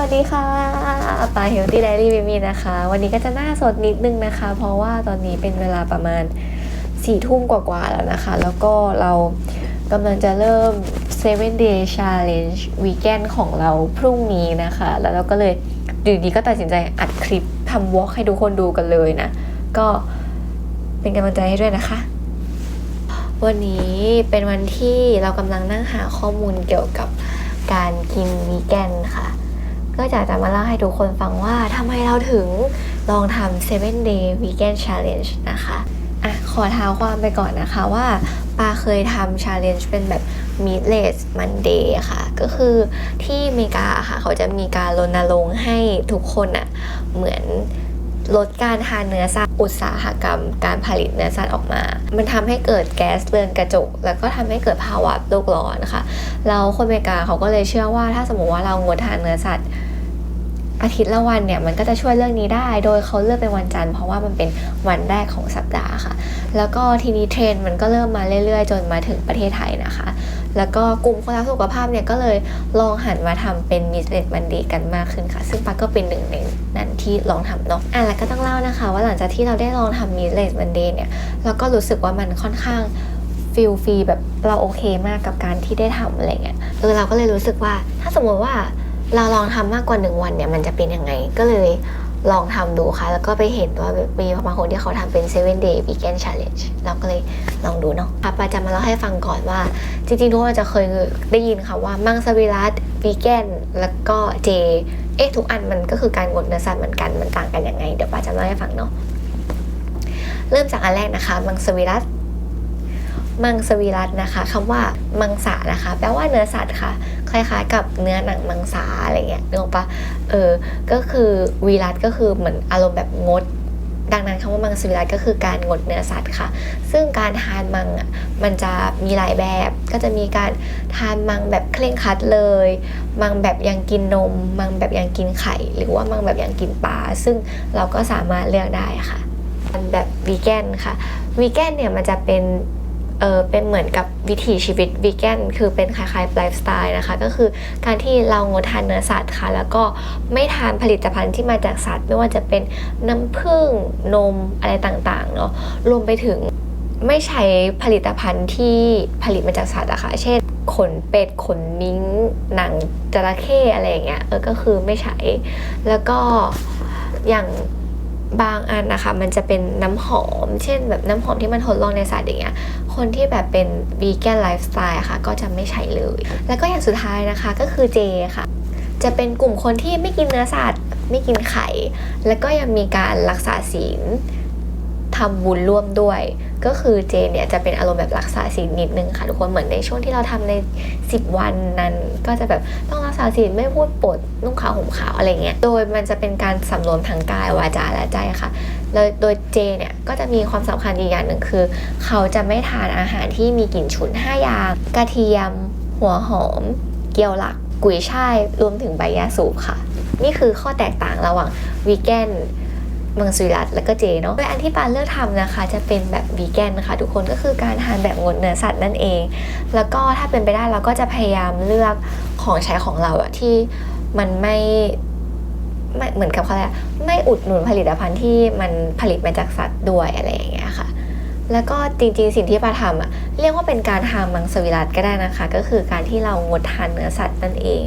วัสดีค่ะปาเฮลตี้ไดรี่บิมีนะคะ วันนี้ก็จะหน้าสดนิดนึงนะคะ เพราะว่าตอนนี้เป็นเวลาประมาณสี่ทุ่มกว่าๆแล้วนะคะ แล้วก็เรากำลังจะเริ่ม 7 day challenge weekend ของเราพรุ่งนี้นะคะ แล้วเราก็เลยอยู่ดีก็ตัดสินใจอัดคลิปทำวอล์กให้ทุกคนดูกันเลยนะ ก็เป็นกำลังใจให้ด้วยนะคะวันนี้เป็นวันที่เรากำลังนั่งหาข้อมูลเกี่ยวกับการกินวีแกนค่ะ ก็อยากจะมาเล่าให้ทุกคนฟังว่าทำไมเราถึงลองทำ 7 day vegan challenge นะคะอะขอเท้าความไปก่อนนะคะว่าปาเคยทำ challenge เป็นแบบ meatless Monday ค่ะ ก็คือที่อเมริกาค่ะ เขาจะมีการรณรงค์ให้ทุกคนอะเหมือนลดการทานเนื้อสัตว์อุตสาหกรรม การผลิตเนื้อสัตว์ออกมา มันทำให้เกิดแก๊สเรือนกระจก แล้วก็ทำให้เกิดภาวะโลกร้อนค่ะแล้วคนอเมริกาเขาก็เลยเชื่อว่าถ้าสมมติว่าเรางดทานเนื้อสัตว์ อาทิตย์ละวันเนี่ยมันก็จะช่วยเรื่องนี้ได้ โดยเขาเลือกเป็นวันจันทร์เพราะว่ามันเป็นวันแรกของสัปดาห์ค่ะ แล้วก็ทีนี้เทรนด์มันก็เริ่มมาเรื่อยๆ จนมาถึงประเทศไทยนะคะ แล้วก็กลุ่มคนรักสุขภาพเนี่ยก็เลยลองหันมาทำเป็นมิสเลดมันดีกันมากขึ้นค่ะ ซึ่งปักก็เป็นหนึ่งในนั้นที่ลองทำเนาะอะแล้วก็ต้องเล่านะคะ ว่าหลังจากที่เราได้ลองทำมิสเลดมันดีเนี่ยเราก็รู้สึกว่ามันค่อนข้างฟิลฟรีแบบเราโอเคมากกับการที่ได้ทำอะไรเงี้ยเออเราก็เลยรู้สึกว่าถ้าสมมติว่า เราลองทำมากกว่าหนึ่งวันเนี่ยมันจะเป็นยังไง ก็เลยลองทำดูค่ะ แล้วก็ไปเห็นว่ามีบางคนที่เขาทำเป็น 7 day vegan challenge เราก็เลยลองดูเนาะค่ะปาจะมาเล่าให้ฟังก่อนว่า จริงๆทุกคนจะเคยได้ยินค่ะว่ามังสวิรัตวีแกนแล้วก็เจ เอ๊ะทุกอันมันก็คือการงดเนื้อสัตว์เหมือนกันมันต่างกันยังไง เดี๋ยวปาจะเล่าให้ฟังเนาะเริ่มจากอันแรกนะคะ มังสวิรัต มังสวิรัตนะคะคำว่ามังสานะคะ แปลว่าเนื้อสัตว์ค่ะ คล้ายๆ กับเนื้อหนังมังสาอะไรเงี้ยนึกออกปะเออก็คือวีรัตก็คือเหมือนอารมณ์แบบงด ดังนั้นคำว่ามังสวิรัตก็คือการงดเนื้อสัตว์ค่ะ ซึ่งการทานมังอะมันจะมีหลายแบบ ก็จะมีการทานมังแบบเคร่งคัดเลย มังแบบยังกินนม มังแบบยังกินไข่ หรือว่ามังแบบยังกินปลาซึ่งเราก็สามารถเลือกได้ค่ะมันแบบวีแกนค่ะวีแกนเนี่ยมันจะเป็น เออเป็นเหมือนกับวิถีชีวิตวีแกนคือเป็นคล้ายๆไลฟ์สไตล์นะคะ ก็คือการที่เรางดทานเนื้อสัตว์ค่ะ แล้วก็ไม่ทานผลิตภัณฑ์ที่มาจากสัตว์ ไม่ว่าจะเป็นน้ำผึ้งนมอะไรต่างๆเนาะรวมไปถึงไม่ใช้ผลิตภัณฑ์ที่ผลิตมาจากสัตว์อะคะ่ะ เช่น ขนเป็ด ขนมิ้ง หนังจระเข้อะไรอย่างเงี้ย เออ ก็คือไม่ใช้ แล้วก็อย่าง บางอันนะคะมันจะเป็นน้ำหอม เช่นแบบน้ำหอมที่มันทดลองในสัตว์อย่างเงี้ยคนที่แบบเป็นวีแกนไลฟ์สไตล์ค่ะก็จะไม่ใช้เลย แล้วก็อย่างสุดท้ายนะคะก็คือเจค่ะ จะเป็นกลุ่มคนที่ไม่กินเนื้อสัตว์ ไม่กินไข่ แล้วก็ยังมีการรักษาศีล ทำบุญร่วมด้วย ก็คือเจเนี่ยจะเป็นอารมณ์แบบรักษาศีลนิดนึงค่ะทุกคนเหมือนในช่วงที่เราทำใน 10 วันนั้น ก็จะแบบต้องรักษาศีลไม่พูดปดนุ่งขาวห่มขาวอะไรเงี้ยโดยมันจะเป็นการสำรวมทางกายวาจาและใจค่ะแล้วโดยเจเนี่ยก็จะมีความสำคัญอีกอย่างหนึ่งคือ เขาจะไม่ทานอาหารที่มีกลิ่นฉุน5อย่างกระเทียม หัวหอม เกี๊ยวหลัก กุยช่ายรวมถึงใบยาสูบค่ะ นี่คือข้อแตกต่างระหว่างวีแกน มังสวิรัตแล้วก็เจเนาะโดยอันที่ปานเลือกทำนะคะ จะเป็นแบบวีแกนนะคะทุกคนก็คือการทานแบบงดเนื้อสัตว์นั่นเอง แล้วก็ถ้าเป็นไปได้เราก็จะพยายามเลือกของใช้ของเราอะที่มันไม่ไม่เหมือนกับเขาเรียกอะไม่อุดหนุนผลิตภัณฑ์ที่มันผลิตมาจากสัตว์ด้วยอะไรอย่างเงี้ยค่ะ แล้วก็จริงๆสิ่งที่ปาทำอะเรียกว่าเป็นการทานมังสวิรัตก็ได้นะคะ ก็คือการที่เรางดทานเนื้อสัตว์นั่นเอง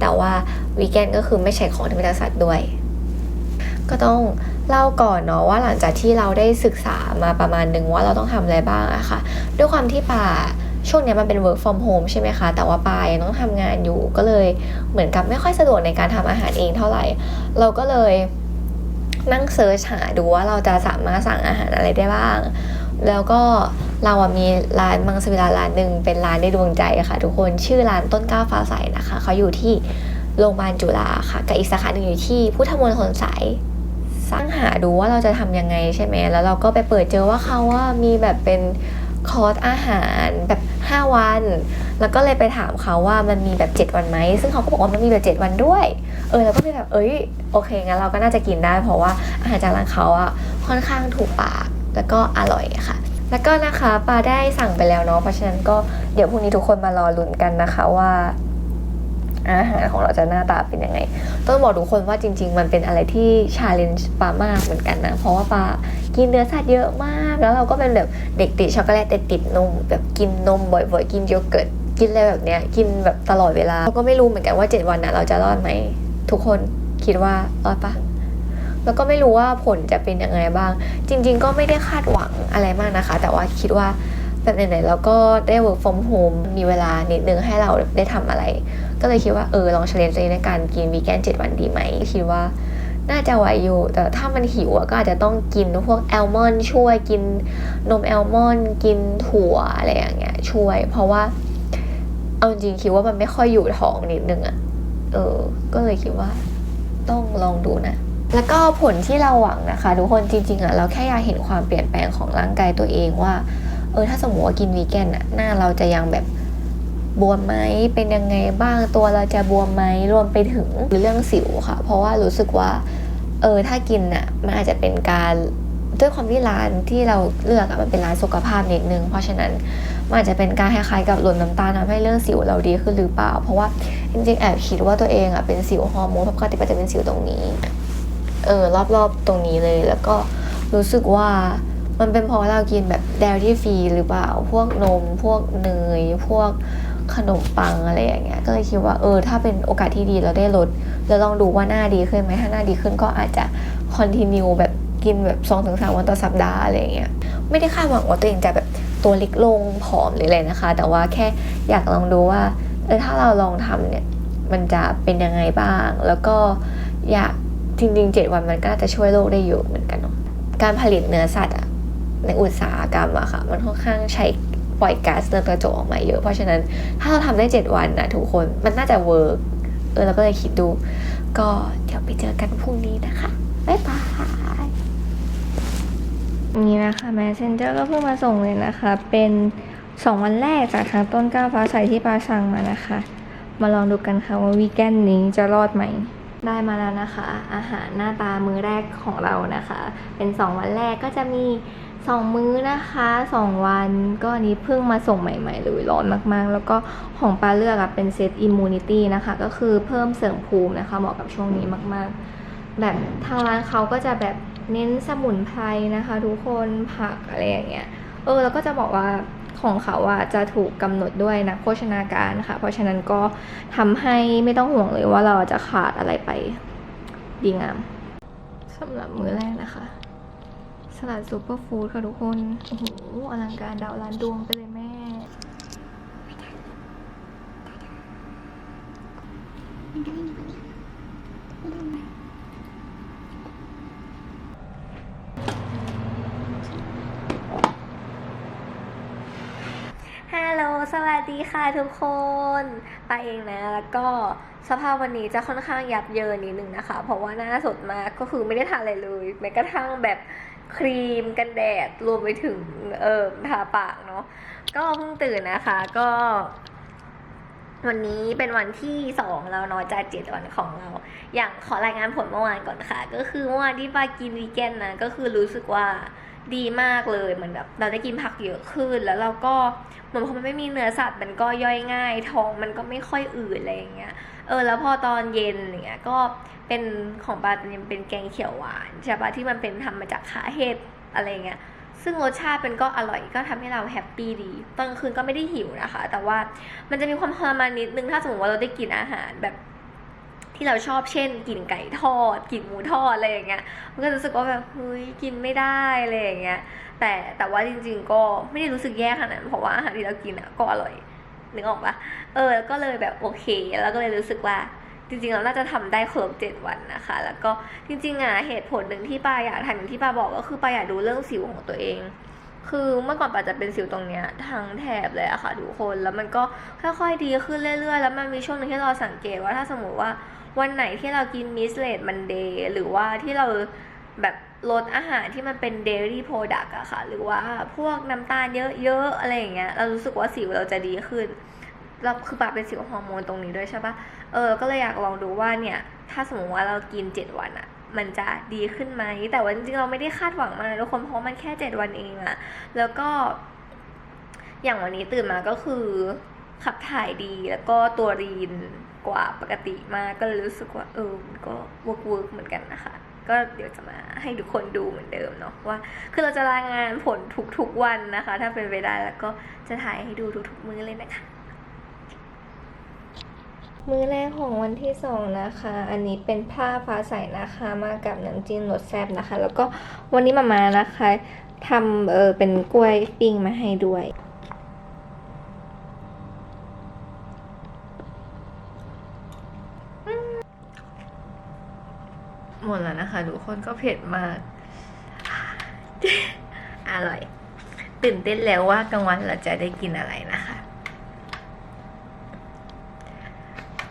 แต่ว่าวีแกนก็คือไม่ใช่ของที่มาจากสัตว์ด้วย ก็ต้อง เล่าก่อนเนาะว่าหลังจากที่เราได้ศึกษามาประมาณหนึ่งว่าเราต้องทำอะไรบ้างอะค่ะ ด้วยความที่ป่าช่วงนี้มันเป็น work from home ใช่ไหมคะ แต่ว่าปายต้องทำงานอยู่ก็เลยเหมือนกับไม่ค่อยสะดวกในการทำอาหารเองเท่าไหร่ เราก็เลยนั่งเซิร์ชหาดูว่าเราจะสามารถสั่งอาหารอะไรได้บ้าง แล้วก็เราอะมีร้านมังสวิรัตร้านหนึ่งเป็นร้านในดวงใจอะค่ะ ทุกคนชื่อร้านต้นก้าฟ้าใสนะคะเขาอยู่ที่โรงพยาบาลจุฬาค่ะกับอีกสาขาหนึ่งอยู่ที่พุทธมณฑลสาย สร้างหาดูว่าเราจะทำยังไงใช่ไหมแล้วเราก็ไปเปิดเจอว่าเขาว่ามีแบบเป็นคอร์สอาหารแบบ 5 วัน แล้วก็เลยไปถามเขาว่ามันมีแบบ 7 วันไหม ซึ่งเขาก็บอกว่ามันมีแบบ 7 วันด้วย เออ แล้วก็เลยแบบ เอ้ย โอเค งั้นเราก็น่าจะกินได้ เพราะว่าอาหารจากร้านเขาอะค่อนข้างถูกปาก แล้วก็อร่อยค่ะ แล้วก็นะคะปาได้สั่งไปแล้วเนาะ เพราะฉะนั้นก็เดี๋ยวพรุ่งนี้ทุกคนมารอลุ้นกันนะคะว่า อาหารของเราจะหน้าตาเป็นยังไง ต้องบอกทุกคนว่าจริง ๆ มันเป็นอะไรที่ชาเลนจ์ปามากเหมือนกันนะ เพราะว่าปากินเนื้อสัตว์เยอะมาก แล้วเราก็เป็นแบบเด็กติดช็อกโกแลตแต่ติดนมแบบกินนมบ่อยๆ กินโยเกิร์ตกินอะไรแบบเนี้ยกินแบบตลอดเวลาเราก็ไม่รู้เหมือนกันว่า 7 วันนะเราจะรอดไหมทุกคนคิดว่ารอดปะแล้วก็ไม่รู้ว่าผลจะเป็นยังไงบ้าง จริง ๆ ก็ไม่ได้คาดหวังอะไรมากนะคะ แต่ว่าคิดว่าแบบไหนๆเราก็ได้ work from home มีเวลานิดนึงให้เราได้ทำอะไร ก็เลยคิดว่าเออลองเชลเลนจ์ตัวเองในการกินวีแกน7วันดีไหมคิดว่าน่าจะไหวอยู่ แต่ถ้ามันหิวก็อาจจะต้องกินพวกแอลมอนช่วยกินนมแอลมอนกินถั่วอะไรอย่างเงี้ยช่วย เพราะว่าเอาจริงคิดว่ามันไม่ค่อยอยู่ท้องนิดนึงอะเออ ก็เลยคิดว่าต้องลองดูนะ แล้วก็ผลที่เราหวังนะคะทุกคนจริงๆอะเราแค่อยากเห็นความเปลี่ยนแปลงของร่างกายตัวเองว่า เออถ้าสมมติว่ากินวีแกนอะหน้าเราจะยังแบบ บวมไหมเป็นยังไงบ้างตัวเราจะบวมไหมรวมไปถึงเรื่องสิวค่ะ เพราะว่ารู้สึกว่าเออถ้ากินอะมันอาจจะเป็นการด้วยความที่ร้านที่เราเลือกอะมันเป็นร้านสุขภาพนิดนึง เพราะฉะนั้นมันอาจจะเป็นการคล้ายๆกับลดน้ำตาลทำให้เรื่องสิวเราดีขึ้นหรือเปล่า เพราะว่าจริงๆแอบคิดว่าตัวเองอะเป็นสิวฮอร์โมนเพราะปกติก็จะเป็นสิวตรงนี้เออรอบๆตรงนี้เลยแล้วก็รู้สึกว่ามันเป็นเพราะเรากินแบบแดลที่ฟรีหรือเปล่า พวกนม พวกเนย พวก ขนมปังอะไรอย่างเงี้ยก็เลยคิดว่าเออถ้าเป็นโอกาสที่ดีเราได้ลดแล้วลองดูว่าหน้าดีขึ้นไหมถ้าหน้าดีขึ้นก็อาจจะคอนติเนียแบบกินแบบ2องถึงสามวันต่อสัปดาห์อะไรอย่างเงี้ยไม่ได้คาดหวังว่าตัวเองจะแบบตัวเล็กลงผอมหรืออะไรนะคะ แต่ว่าแค่อยากลองดูว่าเออถ้าเราลองทำเนี่ยมันจะเป็นยังไงบ้าง แล้วก็อยากจริงๆ7วันมันก็น่าจะช่วยโลกได้อยู่เหมือนกันเนาะการผลิตเนื้อสัตว์อะในอุตสาหกรรมอะค่ะ มันค่อนข้างใช้ ปล่อยก๊าซเรือนกระจกออกมาเยอะ เพราะฉะนั้นถ้าเราทำได้ 7 วันนะทุกคนมันน่าจะเวิร์กเออเราก็เลยคิดดู ก็เดี๋ยวไปเจอกันพรุ่งนี้นะคะบ๊ายบายนี่นะคะ Messenger ก็เพิ่งมาส่งเลยนะคะ เป็น 2 วันแรกจากทางต้นกล้าฟ้าใสที่ปาสั่งมานะคะ มาลองดูกันค่ะว่าวีแกนนี้จะรอดไหม ได้มาแล้วนะคะ อาหารหน้าตามื้อแรกของเรานะคะ เป็น 2 วันแรกก็จะมี 2 มื้อนะคะ 2 วันก็นนี้เพิ่งมาส่งใหม่ๆเลยร้อนมากๆ แล้วก็ของปลาเลือกอะเป็นเซตอิมมูนิตี้นะคะ ก็คือเพิ่มเสริมภูมินะคะ เหมาะกับช่วงนี้มากๆ แบบทางร้านเขาก็จะแบบเน้นสมุนไพรนะคะ ทุกคนผักอะไรอย่างเงี้ยเออแล้วก็จะบอกว่า ของเขาอะจะถูกกำหนดด้วยนักโภชนาการค่ะ เพราะฉะนั้นก็ทำให้ไม่ต้องห่วงเลยว่าเราจะขาดอะไรไปดีงามสำหรับมื้อแรกนะคะ สลัดซูเปอร์ฟู้ดค่ะทุกคน โอ้โหอลังการดาวล้านดวงไปเลยไหม สวัสดีค่ะทุกคนไปาเองนะ แล้วก็สภาพวันนี้จะค่อนข้างยับเยินนิดนึงนะคะ เพราะว่าหน้าสดมากก็คือไม่ได้ทาอะไรเลยแม้กระทั่งแบบครีมกันแดดรวมไปถึงเออทาปากเนาะก็เพิ่งตื่นนะคะ ก็ วันนี้เป็นวันที่สองแล้วเนาะจากเจ็ดวันของเรา อย่างขอรายงานผลเมื่อวานก่อนค่ะ ก็คือเมื่อวานที่ปากินวีแกนนะก็คือรู้สึกว่า ดีมากเลยเหมือนแบบเราได้กินผักเยอะขึ้น แล้วเราก็เหมือนพอมันไม่มีเนื้อสัตว์มันก็ย่อยง่ายท้องมันก็ไม่ค่อยอืดอะไรอย่างเงี้ยเออแล้วพอตอนเย็นอย่างเงี้ยก็เป็นของปาเป็นเป็นแกงเขียวหวานใช่ปะที่มันเป็นทำมาจากขาเห็ดอะไรเงี้ยซึ่งรสชาติเป็นก็อร่อยก็ทำให้เราแฮปปี้ดีตอนคืนก็ไม่ได้หิวนะคะ แต่ว่ามันจะมีความทรมานนิดนึงถ้าสมมติว่าเราได้กินอาหารแบบ ที่เราชอบเช่นกินไก่ทอดกินหมูทอดอะไรอย่างเงี้ยมันก็รู้สึกว่าแบบเฮ้ยกินไม่ได้อะไรอย่างเงี้ยแต่แต่ว่าจริง ๆ ก็ไม่ได้รู้สึกแย่ขนาดเพราะว่าอาหารที่เรากินอะก็อร่อยนึกออกปะเออก็เลยแบบโอเค แล้วก็เลยรู้สึกว่าจริงๆเราน่าจะทำได้ครบเจ็ดวันนะคะ แล้วก็จริงๆอะเหตุผลหนึ่งที่ปาอยากทำอย่างที่ปาบอกก็คือปาอยากดูเรื่องสิวของตัวเอง คือเมื่อก่อนปาจะเป็นสิวตรงเนี้ยทั้งแถบเลยอะค่ะทุกคน แล้วมันก็ค่อยๆดีขึ้นเรื่อยๆ แล้วมันมีช่วงหนึงที่เราสังเกตว่าถ้าสมมติว่าวันไหนที่เรากินมิสเลดมันเดย์หรือว่าที่เราแบบลดอาหารที่มันเป็นเดลี่โปรดักต์อะค่ะ หรือว่าพวกน้ำตาลเยอะๆอะไรอย่างเงี้ย เรารู้สึกว่าสิวเราจะดีขึ้น เราคือปาเป็นสิวฮอร์โมนตรงนี้ด้วยใช่ปะเออ ก็เลยอยากลองดูว่าเนี่ย ถ้าสมมติว่าเรากินเจ็ดวันอะ มันจะดีขึ้นไหม แต่ว่าจริงๆเราไม่ได้คาดหวังมากทุกคนเพราะมันแค่เจ็ดวันเองอะแล้วก็ อย่างวันนี้ตื่นมาก็คือ ขับถ่ายดีแล้วก็ตัวรีนกว่าปกติมากก็รู้สึกว่าเออมันก็เวิร์กเวิร์กเหมือนกันนะคะก็เดี๋ยวจะมาให้ทุกคนดูเหมือนเดิมเนาะว่า คือเราจะรายงานผลทุกๆวันนะคะ ถ้าเป็นไปได้แล้วก็จะถ่ายให้ดูทุกๆมื้อเลยนะคะ มื้อแรกของวันที่สองนะคะ อันนี้เป็นผ้าฟ้าใสนะคะ มากับน้ำจิ้มรสแซ่บนะคะ แล้วก็วันนี้มามานะคะทำเออเป็นกล้วยปิ้งมาให้ด้วยหมดแล้วนะคะทุกคนก็เผ็ดมาก อร่อย ตื่นเต้นแล้วว่ากลางวันเราจะได้กินอะไรนะคะ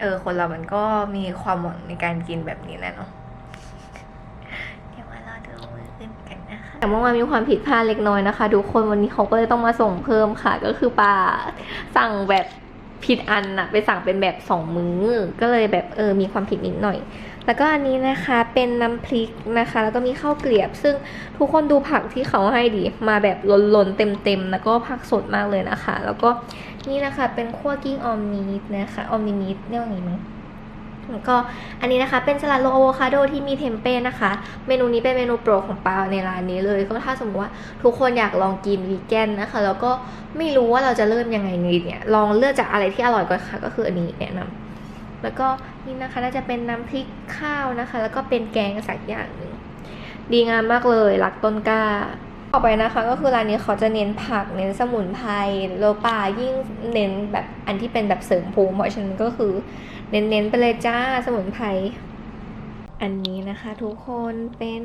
เออ คนเรามันก็มีความหวังในการกินแบบนี้แหละเนาะเดี๋ยวมารอดูมืออื่นกันนะคะแต่เมื่อวานมีความผิดพลาดเล็กน้อยนะคะทุกคนวันนี้เขาก็เลยต้องมาส่งเพิ่มค่ะ ก็คือปลาสั่งแบบผิดอันอะไปสั่งเป็นแบบสองมื้อ ก็เลยแบบเออมีความผิดนิดหน่อย แล้วก็อันนี้นะคะเป็นน้ำพริกนะคะ แล้วก็มีข้าวเกลียบ ซึ่งทุกคนดูผักที่เขาให้ดี มาแบบล้นๆเต็มๆแล้วก็ผักสดมากเลยนะคะ แล้วก็นี่นะคะเป็นคั่วกิ้งออมมีดนะคะออมมิดเรียกว่าอย่างนี้มั้งแล้วก็อันนี้นะคะเป็นสลัดโลอะโวคาโดที่มีเทมเป้นะคะ เมนูนี้เป็นเมนูโปรของปาในร้านนี้เลยก็ถ้าสมมติว่าทุกคนอยากลองกินวีแกนนะคะ แล้วก็ไม่รู้ว่าเราจะเริ่มยังไงดีเนี่ยลองเลือกจากอะไรที่อร่อยก่อนค่ะ ก็คืออันนี้แนะนำ แล้วก็นี่นะคะน่าจะเป็นน้ำพริกข้าวนะคะ แล้วก็เป็นแกงสักอย่างหนึ่งดีงามมากเลยรักต้นกล้าต่อไปนะคะก็คือร้านนี้เขาจะเน้นผักเน้นสมุนไพรแล้วป่ายิ่งเน้นแบบอันที่เป็นแบบเสริมภูมิเพราะฉะนั้นก็คือ เน้นๆไปเลยจ้าสมุนไพรอันนี้นะคะทุกคนเป็น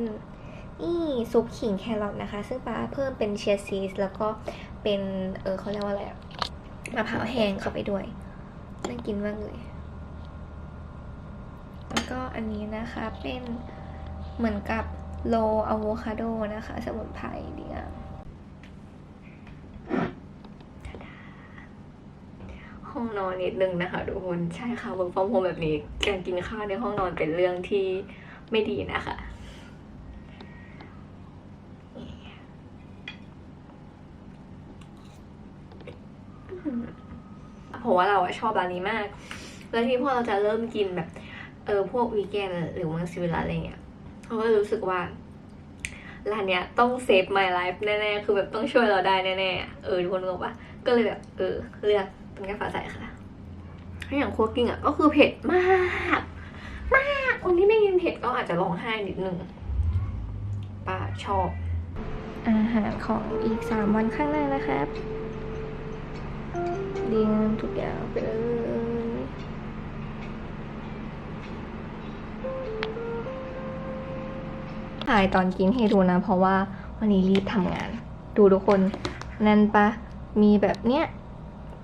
นี่ซุปขิงแครอทนะคะ ซึ่งป้าเพิ่มเป็นเชียร์ซีสแล้วก็เป็นเออเขาเรียกว่าอะไรอะมะพร้าวแห้งเข้าไปด้วยน่ากินมากเลย แล้วก็อันนี้นะคะเป็นเหมือนกับโลอะโวคาโดนะคะ สมุนไพรเดีงามห้องนอนนิดนึงนะคะทุกคน ใช่ค่ะ work from home แบบนี้ การกินข้าวในห้องนอนเป็นเรื่องที่ไม่ดีนะคะเพราะว่าเราอะชอบร้านนี้มาก แล้วที่พอเราจะเริ่มกินแบบ เออพวกวีแกนหรือมังสวิรัตอะไรเงี้ยเขาก็รู้สึกว่าร้านเนี้ยต้องเซฟ my life แน่ๆ คือแบบต้องช่วยเราได้แน่ๆ เออทุกคนรู้ปะก็เลยแบบเออเลือกเป็นกาแฟใส่ค่ะถ้าอย่างคั่วกิ้งอะก็คือเผ็ดมาก มากคนที่ไม่กินเผ็ดก็อาจจะร้องไห้นิดนึงป้าชอบ อาหารของอีก3วันข้างหน้านะครับ ดีงามทุกอย่างไปเลย ถ่ายตอนกินให้ดูนะ เพราะว่าวันนี้รีบทำงาน ดูทุกคนแน่นปะมีแบบเนี้ย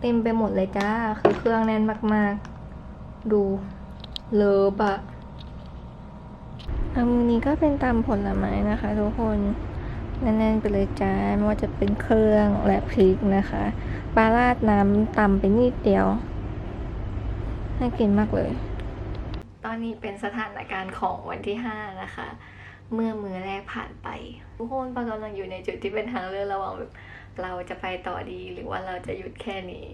เต็มไปหมดเลยจ้า คือเครื่องแน่นมากๆ ดูเลิฟอะอันนี้ก็เป็นตำผลไม้นะคะ ทุกคนแน่นๆไปเลยจ้าไม่ว่าจะเป็นเครื่องและพริกนะคะปลาราดน้ำตำไปนิดเดียวน่ากินมากเลย ตอนนี้เป็นสถานการณ์ของวันที่ 5 นะคะ เมื่อมือแรกผ่านไปทุกคนปากำลังอยู่ในจุดที่เป็นทางเลือกระหว่างแบบเราจะไปต่อดีหรือว่าเราจะหยุดแค่นี้